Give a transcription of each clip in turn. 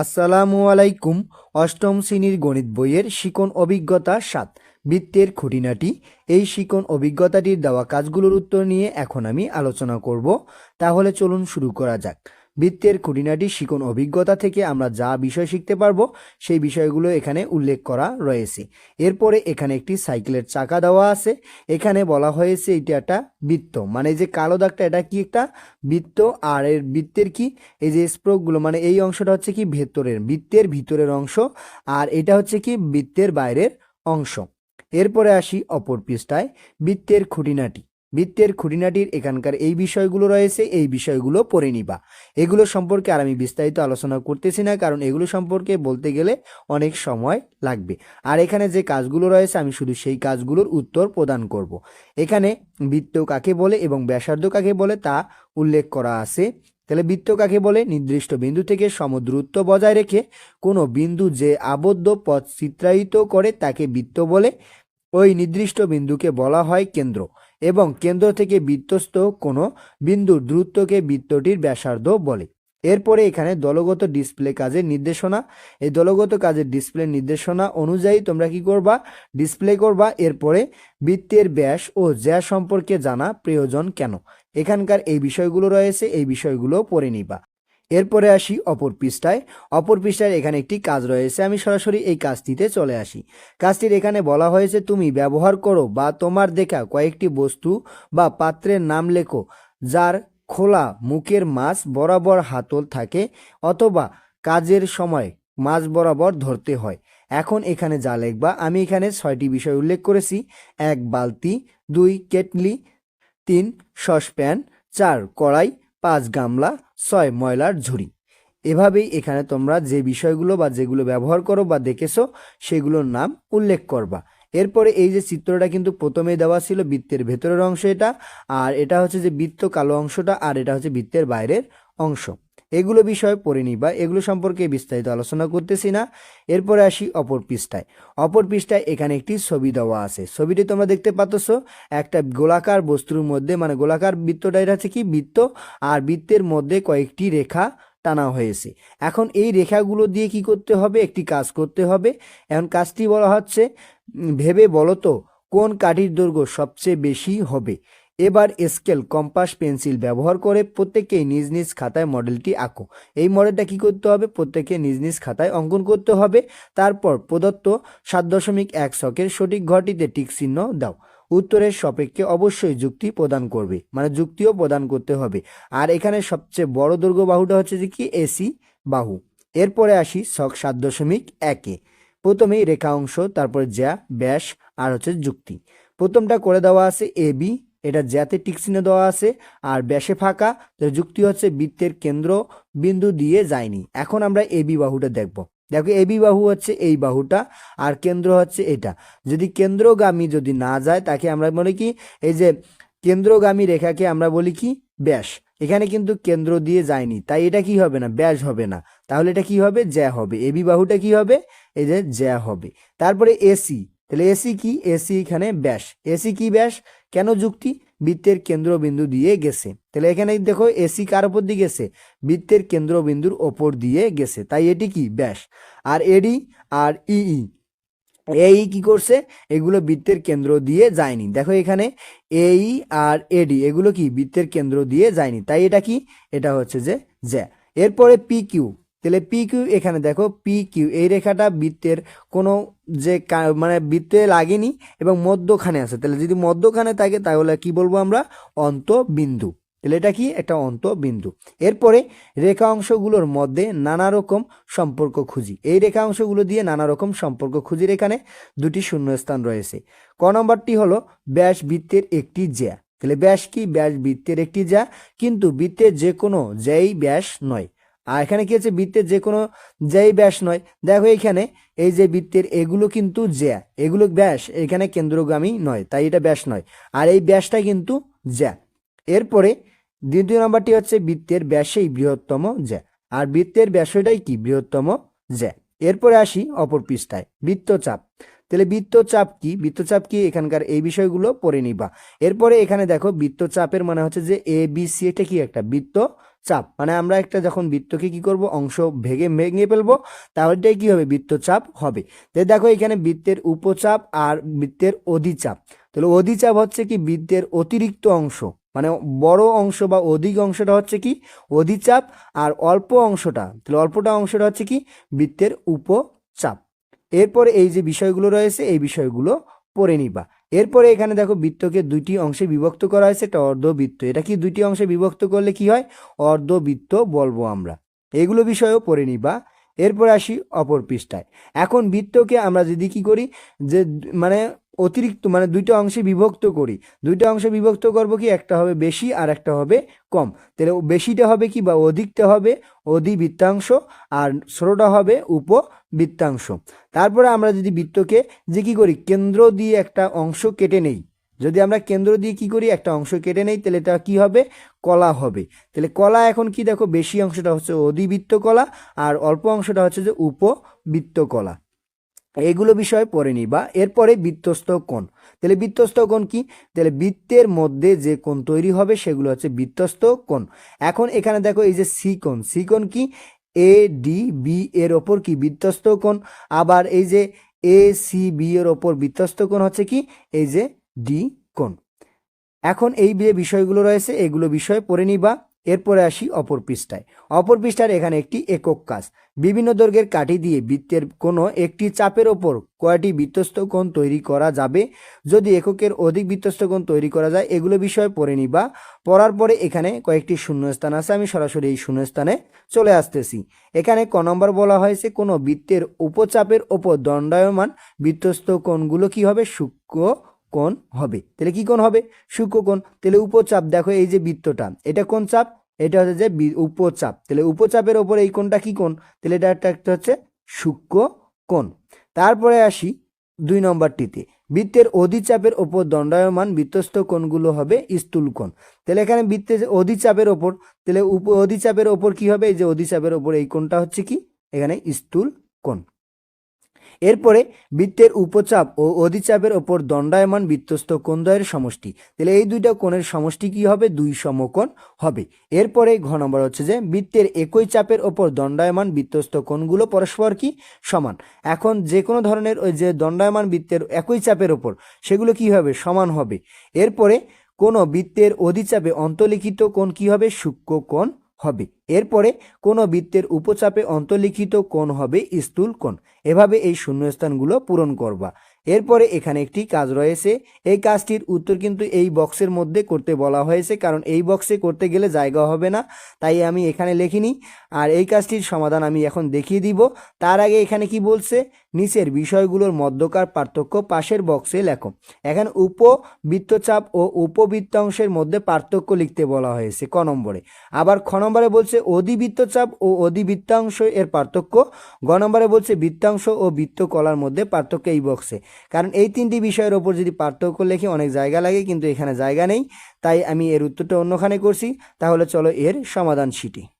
আসসালামু আলাইকুম, অষ্টম শ্রেণির গণিত বইয়ের শিকন অভিজ্ঞতা সাত, বৃত্তের খুঁটিনাটি। এই শিকন অভিজ্ঞতাটির দেওয়া কাজগুলোর উত্তর নিয়ে এখন আমি আলোচনা করব। তাহলে চলুন শুরু করা যাক। বৃত্তের খুঁটিনাটি শিকন অভিজ্ঞতা থেকে আমরা যা বিষয় শিখতে পারব, সেই বিষয়গুলো এখানে উল্লেখ করা রয়েছে। এরপরে এখানে একটি সাইকেলের চাকা দেওয়া আছে। এখানে বলা হয়েছে এটা একটা বৃত্ত। মানে যে কালো দাগটা, এটা কি একটা বৃত্ত? আর এর বৃত্তের কি? এই যে স্প্রোকগুলো মানে এই অংশটা হচ্ছে কি ভেতরের, বৃত্তের ভিতরের অংশ। আর এটা হচ্ছে কি বৃত্তের বাইরের অংশ। এরপরে আসি অপর পৃষ্ঠায়, বৃত্তের খুঁটিনাটি। বৃত্তের খুঁটিনাটির এখানকার এই বিষয়গুলো রয়েছে, এই বিষয়গুলো পড়ে নিবা। এগুলো সম্পর্কে আর আমি বিস্তারিত আলোচনা করতেছি না, কারণ এগুলো সম্পর্কে বলতে গেলে অনেক সময় লাগবে। আর এখানে যে কাজগুলো রয়েছে, আমি শুধু সেই কাজগুলোর উত্তর প্রদান করব। এখানে বৃত্ত কাকে বলে এবং ব্যাসার্ধ কাকে বলে তা উল্লেখ করা আছে। তাহলে বৃত্ত কাকে বলে? নির্দিষ্ট বিন্দু থেকে সমদ্রুত্ব বজায় রেখে কোনো বিন্দু যে আবদ্ধ পথ চিত্রায়িত করে তাকে বৃত্ত বলে। ওই নির্দিষ্ট বিন্দুকে বলা হয় কেন্দ্র। এবং কেন্দ্র থেকে বৃত্তস্থ কোনো বিন্দুর দূরত্বকে বৃত্তটির ব্যাসার্ধ বলে। এরপরে এখানে দলগত ডিসপ্লে কাজের নির্দেশনা। এই দলগত কাজের ডিসপ্লে নির্দেশনা অনুযায়ী তোমরা কি করবা? ডিসপ্লে করবা, এরপরে বৃত্তের ব্যাস ও জ্যা সম্পর্কে জানা প্রয়োজন কেন? এখানকার এই বিষয়গুলো রয়েছে, এই বিষয়গুলো পড়ে নিবা। এরপরে আসি অপর পৃষ্ঠায়। অপর পৃষ্ঠায় এখানে একটি কাজ রয়েছে, আমি সরাসরি এই কাজটিতে চলে আসি। কাজটির এখানে বলা হয়েছে, তুমি ব্যবহার করো বা তোমার দেখা কয়েকটি বস্তু বা পাত্রের নাম লেখো, যার খোলা মুখের মাছ বরাবর হাতল থাকে অথবা কাজের সময় মাছ বরাবর ধরতে হয়। এখন এখানে যা লিখবা, আমি এখানে ছয়টি বিষয় উল্লেখ করেছি। এক, বালতি, দুই, কেটলি, তিন, সসপ্যান, চার, কড়াই, পাঁচ, গামলা ছয় ময়লার ঝুড়ি। এভাবেই এখানে তোমরা যে বিষয়গুলো বা যেগুলো ব্যবহার করো বা দেখেছ, সেগুলোর নাম উল্লেখ করবা। এরপরে এই যে চিত্রটা কিন্তু প্রথমে দেওয়া ছিল বৃত্তের ভেতরের অংশ এটা, আর এটা হচ্ছে যে বৃত্ত কালো অংশটা, আর এটা হচ্ছে বৃত্তের বাইরের অংশ। এগুলো বিষয় পড়ে নিবা এগুলো সম্পর্কে বিস্তারিত আলোচনা করতেছি না। এরপরে আসি অপর পৃষ্ঠায়। অপর পৃষ্ঠায় এখানে একটি ছবি দেওয়া আছে। ছবিটি তোমরা দেখতে পাচ্ছ একটা গোলাকার বস্তুর মধ্যে মানে গোলাকার বৃত্তটা, এটা হচ্ছে কি বৃত্ত? আর বৃত্তের মধ্যে কয়েকটি রেখা টানা হয়েছে। এখন এই রেখাগুলো দিয়ে কি করতে হবে? একটি কাজ করতে হবে। এখন কাজটি বলা হচ্ছে ভেবে বলো তো, কোন কাঠির দৈর্ঘ্য সবচেয়ে বেশি হবে? এবার স্কেল, কম্পাস, পেন্সিল ব্যবহার করে প্রত্যেকেই নিজ নিজ খাতায় মডেলটি আঁকো। এই মডেলটা কি করতে হবে? প্রত্যেকে নিজ নিজ খাতায় অঙ্কন করতে হবে। তারপর প্রদত্ত সাত দশমিক এক ছকের সঠিক ঘরটিতে টিক চিহ্ন দাও। উত্তরের সাপেক্ষে অবশ্যই যুক্তি প্রদান করবে মানে যুক্তিও প্রদান করতে হবে। আর এখানে সবচেয়ে বড় দৈর্ঘ্য বাহুটা হচ্ছে যে কি? এসি বাহু। এরপরে আসি ছক সাত দশমিক একে প্রথমেই রেখা অংশ, তারপরে জ্যা, ব্যাস, আর হচ্ছে যুক্তি। প্রথমটা করে দেওয়া আছে এ, বি এটা জ্যাতে টিক চিহ্ন দেওয়া আছে আর ব্যাসে ফাঁকা যুক্তি হচ্ছে বৃত্তের কেন্দ্র বিন্দু দিয়ে যায়নি। এখন আমরা এ বি বাহুটা দেখব। দেখো এ বি বাহু হচ্ছে এই বাহুটা আর কেন্দ্র হচ্ছে এটা। যদি কেন্দ্রগামী যদি না যায়, তাকে আমরা বলি কি? এই যে কেন্দ্রগামী রেখাকে আমরা বলি কি? ব্যাস। এখানে কিন্তু কেন্দ্র দিয়ে যায়নি। তাই এটা কি হবে না? ব্যাস হবে না। তাহলে এটা কি হবে? জ্যা হবে। এবি বাহুটা কি হবে? এই যে জ্যা হবে। তারপরে এসি তাহলে এসি কি? এসি এখানে ব্যাস। এসি কি ব্যাস? কেন যুক্তি? বৃত্তের কেন্দ্রবিন্দু দিয়ে গেছে। তাহলে এখানে দেখো এসি কার ওপর দিয়ে গেছে? বৃত্তের কেন্দ্রবিন্দুর ওপর দিয়ে গেছে। তাই এটি কি? ব্যাস। আর এডি আর ইই এই কি করছে? এগুলো বৃত্তের কেন্দ্র দিয়ে যায়নি। দেখো এখানে এই আর এডি এগুলো কি? বৃত্তের কেন্দ্র দিয়ে যায়নি। তাই এটা কি? এটা হচ্ছে যে জ্যা। এরপরে পি কিউ। তাহলে পি কিউ এখানে দেখো পি কিউ এই রেখাটা বৃত্তের কোনো যে মানে বৃত্তে লাগেনি এবং মধ্যখানে আছে। তাহলে যদি মধ্যখানে থাকে, তাহলে কি বলব আমরা? অন্তবিন্দু। তাহলে এটা কি? একটা অন্তবিন্দু। এরপরে রেখা অংশগুলোর মধ্যে নানা রকম সম্পর্ক খুঁজি। এই রেখা অংশগুলো দিয়ে নানা রকম সম্পর্ক খুঁজির এখানে দুটি শূন্যস্থান রয়েছে। ক নম্বরটি হলো ব্যাস বৃত্তের একটি জ্যা। তাহলে ব্যাস কি? ব্যাস বৃত্তের একটি জ্যা। কিন্তু বৃত্তের যে কোনো জ্যাই ব্যাস নয়। আর এখানে কি আছে? বৃত্তের যে কোনো জ্যাই ব্যাস নয়। দেখো এখানে এই যে বৃত্তের এগুলো কিন্তু জ্যা। এগুলো ব্যাস এখানে কেন্দ্রগামী নয়, তাই এটা ব্যাস নয়। আর এই ব্যাসটা কিন্তু জ্যা। এরপরে দ্বিতীয় নম্বরটি হচ্ছে বৃত্তের ব্যাসেই বৃহত্তম জ্যা। আর বৃত্তের ব্যাসটাই কি? বৃহত্তম জ্যা। এরপরে আসি অপর পৃষ্ঠায়, বৃত্তচাপ। তাহলে বৃত্তচাপ কি? বৃত্তচাপ কি? এখানকার এই বিষয়গুলো পড়ে নিবা। এরপরে এখানে দেখো বৃত্তচাপের মানে হচ্ছে যে এ বি সি এটা কি একটা? বৃত্ত চাপ। মানে আমরা একটা যখন বৃত্তকে কি করব? অংশ ভেঙে ভেঙে ফেলব, তাহলেটাই কি হবে? বৃত্তচাপ হবে। তো দেখো এখানে বৃত্তের উপচাপ আর বৃত্তের অধিচাপ। তাহলে অধিচাপ হচ্ছে কি? বৃত্তের অতিরিক্ত অংশ। মানে বড় অংশ বা অধিক অংশটা হচ্ছে কি? অধিচাপ আর অল্প অংশটা। তাহলে অল্পটা অংশটা হচ্ছে কি? বৃত্তের উপচাপ। এরপরে এই যে বিষয়গুলো রয়েছে, এই বিষয়গুলো পড়ে নিবা। এরপরে এখানে দেখো বৃত্তকে দুইটি অংশে বিভক্ত করা হয়েছে এটা অর্ধবৃত্ত। এটা কি দুইটি অংশে বিভক্ত করলে কি হয়? অর্ধবৃত্ত বলব আমরা। এগুলো বিষয়েও পড়ে নিবা এরপর আসি অপর পৃষ্ঠায়। এখন বৃত্তকে আমরা যদি কি করি? যে মানে অতিরিক্ত মানে দুইটা অংশে বিভক্ত করি। দুইটা অংশে বিভক্ত করব কি? একটা হবে বেশি আর একটা হবে কম। তাহলে বেশিটা হবে কি বা অধিকটা হবে অধিবৃত্তাংশ আর ছোটটা হবে উপ বৃত্তাংশ তারপরে আমরা যদি বৃত্তকে যে কি করি? কেন্দ্র দিয়ে একটা অংশ কেটে নেই। যদি আমরা কেন্দ্র দিয়ে কি করি? একটা অংশ কেটে নেই, তাহলে এটা কী হবে? কলা হবে। তাহলে কলা এখন কি দেখো? বেশি অংশটা হচ্ছে অধিবৃত্ত কলা আর অল্প অংশটা হচ্ছে যে উপবৃত্ত কলা। এগুলো বিষয়ে পড়ে নিবা এরপরে বৃত্তস্থ কোণ। তাহলে বৃত্তস্থ কোণ কি? তাহলে বৃত্তের মধ্যে যে কোণ তৈরি হবে, সেগুলো হচ্ছে বৃত্তস্থ কোণ। এখন এখানে দেখো এই যে সি কোণ। সি কোণ কি? এ, ডি, বি এর ওপর কি বৃত্তস্থ কোণ? আবার এই যে এ, সি, বি এর ওপর বৃত্তস্থ কোণ হচ্ছে কি? এই যে ডি কোণ। এখন এই যে বিষয়গুলো রয়েছে, এগুলো বিষয় পড়ে নিবা। এরপরে আসি অপর পৃষ্ঠায়। অপর পৃষ্ঠার এখানে একটি একক কাজ। বিভিন্ন দৈর্ঘ্যের কাঠি দিয়ে বৃত্তের কোনো একটি চাপের ওপর কয়টি বৃত্তস্থ কোণ তৈরি করা যাবে? যদি এককের অধিক বৃত্তস্থ কোণ তৈরি করা যায়, এগুলো বিষয় পড়ে নিবা পড়ার পরে এখানে কয়েকটি শূন্যস্থান আছে, আমি সরাসরি এই শূন্যস্থানে চলে আসতেছি। এখানে ক নম্বর বলা হয়েছে, কোনো বৃত্তের উপচাপের ওপর দণ্ডায়মান বৃত্তস্থ কোণগুলো কি হবে? সূক্ষ্ম কোণ হবে। তাহলে কি কোণ হবে? সূক্ষ্ম কোণ। তাহলে উপচাপ, দেখো এই যে বৃত্তটা, এটা কোন চাপ? এটা হচ্ছে যে উপচাপ। তাহলে উপচাপের ওপর এই কোণটা কি কোণ? তাহলে এটা একটা একটা হচ্ছে সূক্ষ্ম কোণ। তারপরে আসি দুই নম্বরটিতে। বৃত্তের অধিচাপের ওপর দণ্ডায়মান বৃত্তস্থ কোণগুলো হবে স্থূল কোণ। তাহলে এখানে বৃত্তের অধিচাপের ওপর, তাহলে উপ অধিচাপের ওপর কি হবে? এই যে অধিচাপের ওপর এই কোণটা হচ্ছে কি? এখানে স্থূল কোণ। এরপরে বৃত্তের উপচাপ ও অধিচাপের ওপর দণ্ডায়মান বৃত্তস্থ কোণদ্বয়ের সমষ্টি? তাহলে এই দুইটা কোণের সমষ্টি কি হবে? দুই সমকোণ হবে। এরপরে ঘ নম্বর হচ্ছে যে, বৃত্তের একই চাপের ওপর দণ্ডায়মান বৃত্তস্থ কোণগুলো পরস্পর কি? সমান। এখন যে কোনো ধরনের ওই যে দণ্ডায়মান বৃত্তের একই চাপের ওপর, সেগুলো কি হবে? সমান হবে। এরপরে কোনো বৃত্তের অধিচাপে অন্তর্লিখিত কোণ কি হবে? সূক্ষ্ম কোণ হবে। এরপরে কোনো বৃত্তের উপচাপে অন্তর্লিখিত কোণ হবে স্থূল কোণ। এভাবে এই শূন্যস্থানগুলো পূরণ করবা। এরপরে এখানে একটি কাজ রয়েছে। এই কাজটির উত্তর কিন্তু এই বক্সের মধ্যে করতে বলা হয়েছে, কারণ এই বক্সে করতে গেলে জায়গা হবে না, তাই আমি এখানে লিখিনি। আর এই কাজটির সমাধান আমি এখন দেখিয়ে দিব। তার আগে এখানে কি বলছে? নিচের বিষয়গুলোর মধ্যকার পার্থক্য পাশের বক্সে লেখো। এখানে উপবৃত্তচাপ ও উপবৃত্তাংশের মধ্যে পার্থক্য লিখতে বলা হয়েছে ক নম্বরে। আবার খ নম্বরে বলছে অধিবৃত্তচাপ ও অধিবৃত্তাংশ এর পার্থক্য। গ নম্বরে বলছে বৃত্তাংশ ও বৃত্তকলার মধ্যে পার্থক্য এই বক্সে। কারণ এই তিনটি বিষয়ের ওপর যদি পার্থক্য লেখে, অনেক জায়গা লাগে, কিন্তু এখানে জায়গা নেই। তাই আমি এর উত্তরটা অন্যখানে করছি। তাহলে চলো এর সমাধান শিটি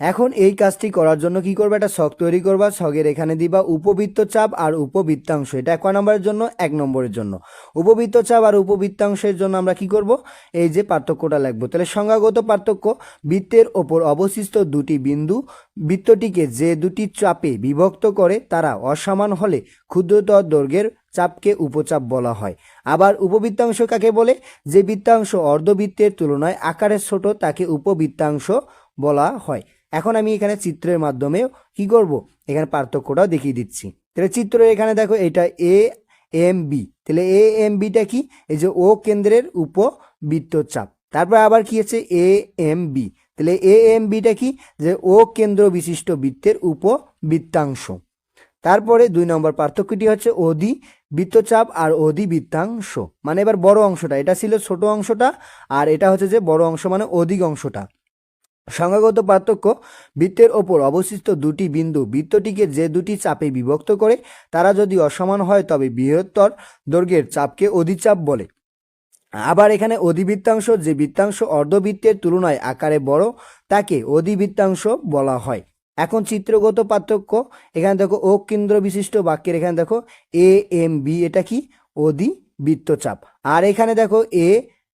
এখন এই কাজটি করার জন্য কি করবে? একটা ছক তৈরি করবা ছকের এখানে দিবা উপবৃত্ত চাপ আর উপবৃত্তাংশ। এটা এক নম্বরের জন্য, এক নম্বরের জন্য। উপবৃত্ত চাপ আর উপবৃত্তাংশের জন্য আমরা কি করব? এই যে পার্থক্যটা লিখব। তাহলে সংজ্ঞাগত পার্থক্য, বৃত্তের ওপর অবশিষ্ট দুটি বিন্দু, বৃত্তটিকে যে দুটি চাপে বিভক্ত করে তারা অসমান হলে ক্ষুদ্রতর দৈর্ঘ্যের চাপকে উপচাপ বলা হয়। আবার উপবৃত্তাংশ কাকে বলে? যে বৃত্তাংশ অর্ধবৃত্তের তুলনায় আকারে ছোট তাকে উপবৃত্তাংশ বলা হয়। এখন আমি এখানে চিত্রের মাধ্যমে কি করব? এখানে পার্থক্যটাও দেখিয়ে দিচ্ছি। তাহলে চিত্র এখানে দেখো, এটা এ এম বি তাহলে এ এম বিটা কি? এই যে ও কেন্দ্রের উপবৃত্তচাপ। তারপর আবার কি আছে? এ এম বি তাহলে এ এম বিটা কি? যে ও কেন্দ্র বিশিষ্ট বৃত্তের উপবৃত্তাংশ। তারপরে দুই নম্বর পার্থক্যটি হচ্ছে অধি বৃত্তচাপ আর অধি বৃত্তাংশ মানে এবার বড় অংশটা, এটা ছিল ছোট অংশটা, আর এটা হচ্ছে যে বড় অংশ মানে অধিক অংশটা। সংজ্ঞাগত পার্থক্য বৃত্তের ওপর অবশিষ্ট দুটি বিন্দু বৃত্তটিকে যে দুটি চাপে বিভক্ত করে, তারা যদি অসমান হয় তবে বৃহত্তর দৈর্ঘ্যের চাপকে অধিচাপ বলে। আবার এখানে অধিবৃত্তাংশ যে বৃত্তাংশ অর্ধবৃত্তের তুলনায় আকারে বড়, তাকে অধিবৃত্তাংশ বলা হয়। এখন চিত্রগত পার্থক্য, এখানে দেখো ও কেন্দ্র বিশিষ্ট বাক্যের এখানে দেখো এ, এম, বি, এটা কি? অধি বৃত্তচাপ আর এখানে দেখো এ,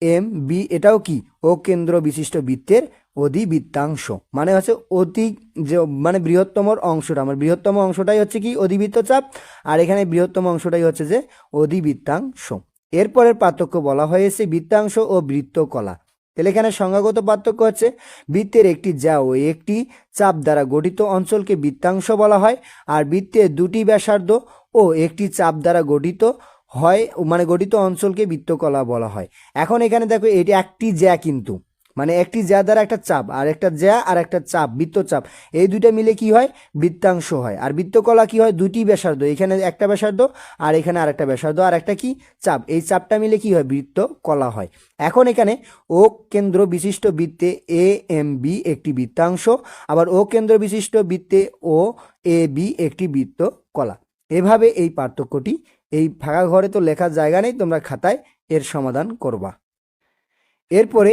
এম, বি, এটাও কি? ও কেন্দ্র বিশিষ্ট বৃত্তের অধিবৃত্তাংশ। মানে হচ্ছে অতি যে মানে বৃহত্তম অংশটা। আমার বৃহত্তম অংশটাই হচ্ছে কি? অধিবৃত্ত চাপ। আর এখানে বৃহত্তম অংশটাই হচ্ছে যে, অধিবৃত্তাংশ। এরপরের পার্থক্য বলা হয়েছে বৃত্তাংশ ও বৃত্তকলা। তাহলে এখানে সংজ্ঞাগত পার্থক্য হচ্ছে, বৃত্তের একটি যা ও একটি চাপ দ্বারা গঠিত অঞ্চলকে বৃত্তাংশ বলা হয়, আর বৃত্তের দুটি ব্যাসার্ধ ও একটি চাপ দ্বারা গঠিত হয় মানে গঠিত অঞ্চলকে বৃত্তকলা বলা হয়। এখন এখানে দেখো, এটি একটি জ্যা কিন্তু। মানে একটি জ্যা দ্বারা একটা চাপ, আর একটা জ্যা আর একটা চাপ বৃত্তচাপ এই দুইটা মিলে কি হয়? বৃত্তাংশ হয়। আর বৃত্তকলা কি হয়? দুটি ব্যাসার্ধ। এখানে একটা ব্যাসার্ধ, আর এখানে আরেকটা ব্যাসার্ধ, আর একটা কি? চাপ। এই চাপটা মিলে কি হয়? বৃত্তকলা হয়। এখন এখানে ও কেন্দ্র বিশিষ্ট বৃত্তে এ, এম, বি একটি বৃত্তাংশ, আবার ও কেন্দ্র বিশিষ্ট বৃত্তে ও, এ, বি একটি বৃত্তকলা। এভাবে এই পার্থক্যটি এই ফাঁকা ঘরে তো লেখার জায়গা নেই, তোমরা খাতায় এর সমাধান করবা। এরপরে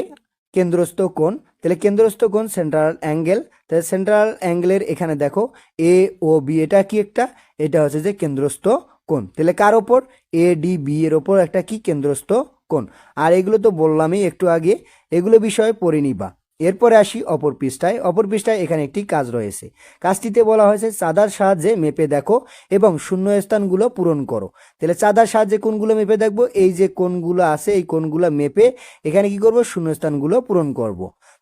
কেন্দ্রস্থ কোণ, তাহলে কেন্দ্রস্থ কোণ সেন্ট্রাল অ্যাঙ্গেল তাহলে সেন্ট্রাল অ্যাঙ্গেলের এখানে দেখো এ ও বি এটা কি একটা? এটা হচ্ছে যে কেন্দ্রস্থ কোণ। তাহলে কার ওপর? এ ডি বি এর ওপর একটা কি? কেন্দ্রস্থ কোণ। আর এগুলো তো বললামই একটু আগে। এগুলো বিষয়ে পড়ে নিবা। এরপরে আসি অপর পৃষ্ঠায়। অপর পৃষ্ঠায় এখানে একটি কাজ রয়েছে। কাজটিতে বলা হয়েছে, চাঁদার সাহায্যে মেপে দেখো এবং শূন্য স্থানগুলো পূরণ করো। তাহলে চাঁদার সাহায্যে কোনগুলো মেপে দেখব? এই যে কোনগুলো আছে, এই কোনগুলো মেপে এখানে কি করব? শূন্যস্থানগুলো পূরণ করব।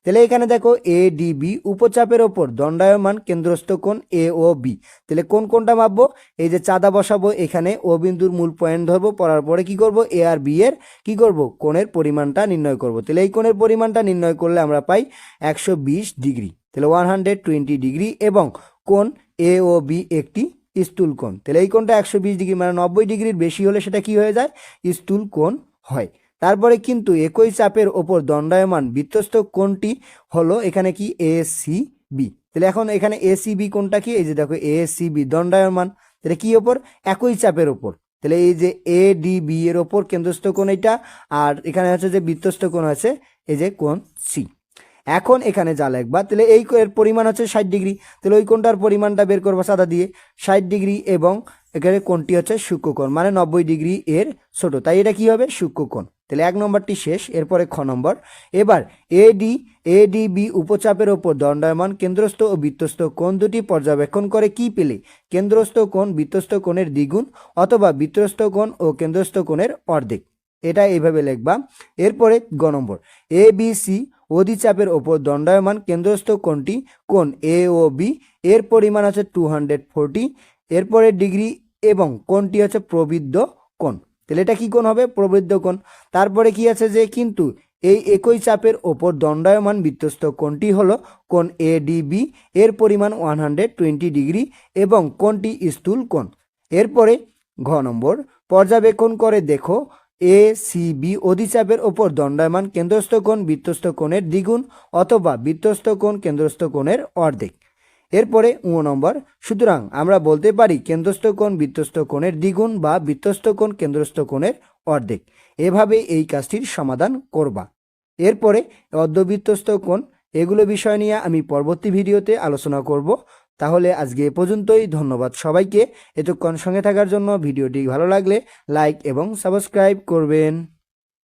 তাহলে এখানে দেখো এ ডি বি উপচাপের ওপর দণ্ডায়মান কেন্দ্রস্থ কোণ এ ও বি তাহলে কোন কোনটা মাপবো? এই যে চাঁদা বসাবো, এখানে ও বিন্দুর মূল পয়েন্ট ধরবো, পড়ার পরে কি করব? এ আর বি এর কি করব? কোণের পরিমাণটা নির্ণয় করব। তাহলে এই কোণের পরিমাণটা নির্ণয় করলে আমরা পাই একশো বিশ ডিগ্রি। তাহলে ওয়ান হান্ড্রেড টোয়েন্টি ডিগ্রি এবং কোণ এ ও বি একটি স্থূল কোণ। তাহলে এই কোণটা একশো বিশ ডিগ্রি মানে নব্বই ডিগ্রির বেশি হলে সেটা কি হয়ে যায়? স্থূল কোণ হয়। তারপরে কিন্তু একই চাপের ওপর দণ্ডায়মান বৃত্তস্থ কোনটি হলো এখানে কি এ সি বি। তাহলে এখন এখানে এ সি বি কোণটা কি? এই যে দেখো, এ সি বি দণ্ডায়মান। তাহলে কি ওপর? একই চাপের ওপর। তাহলে এই যে এ ডি বি এর ওপর কেন্দ্রস্থ কোণ এটা, আর এখানে হচ্ছে যে বৃত্তস্থ কোণ আছে এই যে কোণ সি। এখন এখানে যা লিখবা, তাহলে এই এর পরিমাণ হচ্ছে ষাট ডিগ্রি। তাহলে ওই কোনটার পরিমাণটা বের করবা সাদা দিয়ে, ষাট ডিগ্রি এবং এখানে কোণটি হচ্ছে সূক্ষ্মকোণ মানে নব্বই ডিগ্রি এর ছোট। তাই এটা কি হবে? সূক্ষ্মকোণ। তাহলে এক নম্বরটি শেষ, এরপরে খ নম্বর। এবার এডি এডিবি উপচাপের ওপর দণ্ডায়মান কেন্দ্রস্থ ও বৃত্তস্থ কোণ দুটি পর্যবেক্ষণ করে কি পেলে? কেন্দ্রস্থ কোণ, বৃত্তস্থ কোণের দ্বিগুণ অথবা বৃত্তস্থ কোণ ও কেন্দ্রস্থ কোণের অর্ধেক। এটা এইভাবে লিখবা। এরপরে গ নম্বর। এ বি সি অধিচাপের ওপর দণ্ডায়মান কেন্দ্রস্থ কোণটি কোণ এ ও বি এর পরিমাণ আছে টু হান্ড্রেড ফোরটি এরপরে ডিগ্রি এবং কোণটি হচ্ছে প্রবৃদ্ধ কোণ। তাহলে এটা কি কোণ হবে? প্রবৃদ্ধ কোণ। তারপরে কি আছে যে কিন্তু এই একই চাপের ওপর দণ্ডায়মান বৃত্তস্থ কোণটি হলো কোণ এ বি। এর পরিমাণ ওয়ান হান্ড্রেড টোয়েন্টি ডিগ্রি এবং কোণটি স্থূল কোণ। এরপরে ঘ নম্বর, পর্যবেক্ষণ করে দেখো এ, সি অধিচাপের ওপর দণ্ডায়মান কেন্দ্রস্থ কোণ বৃত্তস্থ কোণের দ্বিগুণ অথবা বৃত্তস্থ কোণ, কেন্দ্রস্থ কোণের অর্ধেক। এরপরে উ নম্বর, সুতরাং আমরা বলতে পারি কেন্দ্রস্থ কোণ বৃত্তস্থ কোণের দ্বিগুণ বা বৃত্তস্থ কোণ, কেন্দ্রস্থ কোণের অর্ধেক। এভাবে এই কাজটির সমাধান করবা। এরপরে অর্ধবৃত্তস্থ কোণ, এগুলো বিষয় নিয়ে আমি পরবর্তী ভিডিওতে আলোচনা করব। তাহলে আজকে এ পর্যন্তই। ধন্যবাদ সবাইকে। এতক্ষণ সঙ্গে থাকার জন্য ভিডিওটি ভালো লাগলে লাইক এবং সাবস্ক্রাইব করবেন।